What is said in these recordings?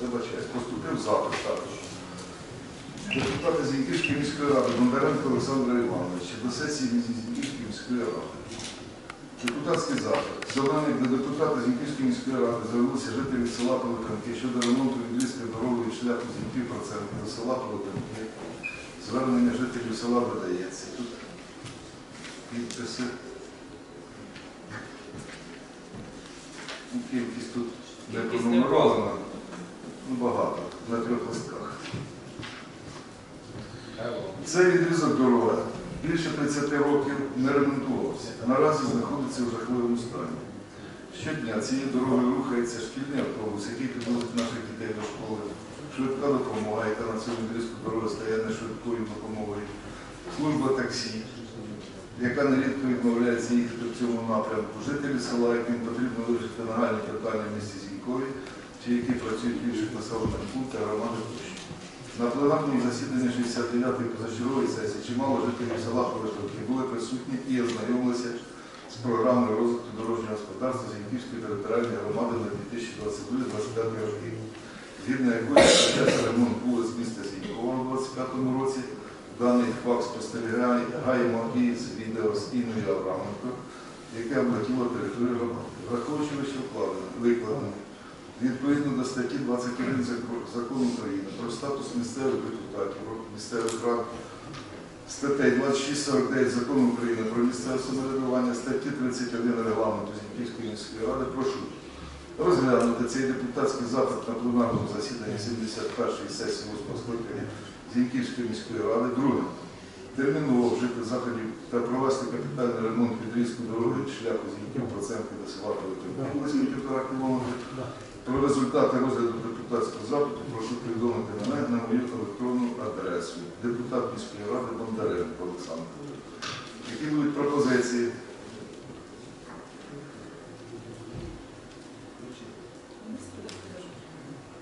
Вибачаюсь, поступив запит також. Депутати Зіньківської міської ради Бондаренко Олександра Івановича до сесії Зіньківської міської ради. Депутатський запит. Завдання для депутата Зіньківської міської ради звернулися жителі села Пеликанки щодо ремонту відрізки дороги шляху Зіньків процентів до села Пеликанки. Звернення жителів села видається. Тут підписи. Ну, Кількість тут не пронумерована. Багато, на трьох листках. Цей відрізок дороги більше 30 років не ремонтувався. Наразі знаходиться в жахливому стані. Щодня цією дорогою рухається шкільний автобус, який підвозить наших дітей до школи. Швидка допомога, яка на цьому відрізку дороги стає не швидкою допомогою. Служба таксі, яка нерідко відмовляється їхати в цьому напрямку. Жителі села, яким потрібно вирішити нагальні питання в місті Зінькові, чи які працюють в інших населених пунктах громади тощо. На пленарному засіданні 69-ї позачергової сесії чимало жителів села Пилипівки були присутні і ознайомилися з програмою розвитку дорожнього господарства Зіньківської територіальної громади на 2022-2025 роки, згідно якої почався ремонт вулиць міста Зінькова у 2025 році. Даний факт спостерігаємо із відео з Інною Авраменко, яке облетіло територію Відповідно до статті 21 Закону України про статус місцевих депутатів, місцевих рад, статей 26-49 Закону України про місцеве самоврядування, статті 31 Регламенту Зіньківської міської ради, прошу розглянути цей депутатський запит на пленарному засіданні 71-ї сесії 8 скликання Зіньківської міської ради. Друге. Терміново вжити заходів та провести капітальний ремонт відрізку дороги шляху Зіньків процентки до села Пилипівки, близько півтора кілометри. Про результати розгляду депутатського запиту прошу повідомити мене на мою електронну адресу. Депутат міської ради Бондаренко Олександр. Які будуть пропозиції?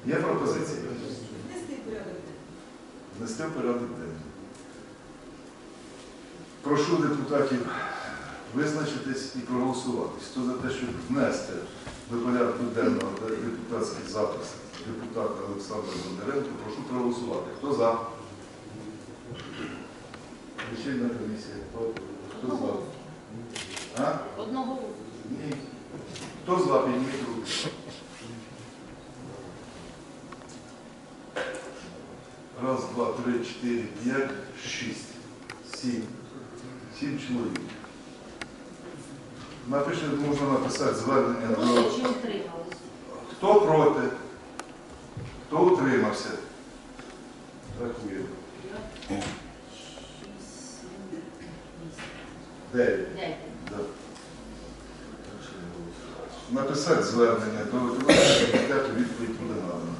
Є пропозиції? Внести в порядок денний. Прошу депутатів визначитись і проголосувати. Хто за те, щоб внести до порядку денного депутатський запис депутата Олександра Бондаренко, прошу проголосувати. Хто за? Лічильна комісія. Хто, хто за? А? Одного Ні. Хто за? Підніміть руку. Раз, два, три, чотири, п'ять, шість, сім. Сім чоловік. Напиши, можна написати звернення до. чи утримались. Хто проти? Хто утримався? Рахуємо. Дев'ять. дев'ять. Да. Написати звернення до виконавчого комітету відповідь буде надана.